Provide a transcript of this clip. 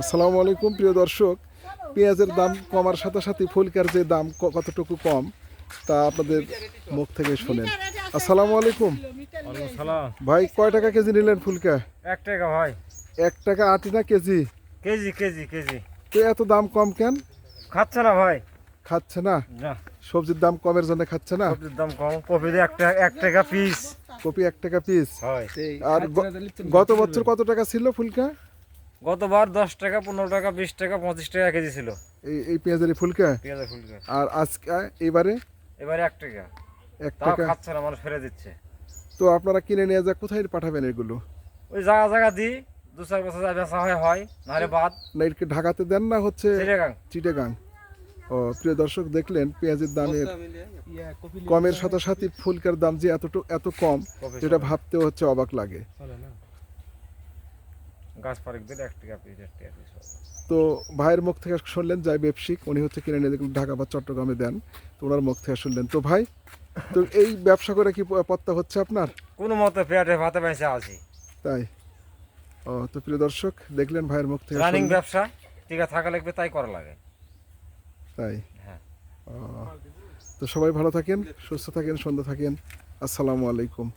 আসসালামু আলাইকুম প্রিয় দর্শক। পেঁয়াজের দাম কমার সাথে সাথে ফুলকার যে দাম কতটুকু কম তা আপনাদের মুখ থেকে শোনেন। আসসালামু আলাইকুম। ভাই কয় টাকা কেজি নিলেন ফুলকা? এক টাকা ভাই। এক টাকা আটি না কেজি? KG KG KG. তো এত দাম কম কেন? খাচ্ছে না ভাই। খাচ্ছে না? না। সবজির দাম কমের জন্য খাচ্ছে না? সবজির দাম কম। কপি দিয়ে এক টাকা এক টাকা পিস কপি এক টাকা পিস হয়। আর গত বছর কত টাকা ছিল ফুলকা? গতবার দশ টাকা পনেরো টাকা বিশ টাকা পঁচিশ টাকা কেজি ছিল। এই এই পেঁয়াজের ফুলকা? পেঁয়াজের ফুলকে। আর আজকে এবারে? এবারে এক টাকা। এক টাকা। খাচ্ছে না মানুষ ফেলে দিচ্ছে। তো আপনারা কিনে নিয়ে যা কোথায় পাঠাবেন এগুলো? ওই জায়গা জায়গা দিই দু চার বছর যা বেচা হয় হয় নাহলে বাদ। না এটাকে ঢাকাতে দেন না হচ্ছে চিটাগাং। ও প্রিয় দর্শক দেখলেন পেঁয়াজের দামের কমের সাথে সাথে ফুলকার দাম যে এতটুকু এত কম যেটা ভাবতে হচ্ছে অবাক লাগে। গাছ পারিক এক টাকা পিস এক টাকা পিস তো ভাইয়ের মুখ থেকে শুনলেন যাই ব্যবসায়িক উনি হচ্ছে কিনে নিয়ে দেখলেন ঢাকা বা চট্টগ্রামে দেন তো ওনার মুখ থেকে শুনলেন। তো ভাই তো এই ব্যবসা করে কি পত্তা হচ্ছে আপনার? কোনো মতে পেটে ভাতে বেঁচে আছি। তাই? ও তো প্রিয় দর্শক দেখলেন ভাইয়ের মুখ থেকে রানিং ব্যবসা টিকা থাকা লাগবে তাই করা লাগে। তাই? হ্যাঁ। তো সবাই ভালো থাকেন সুস্থ থাকেন সুন্দর থাকেন। আসসালামু আলাইকুম।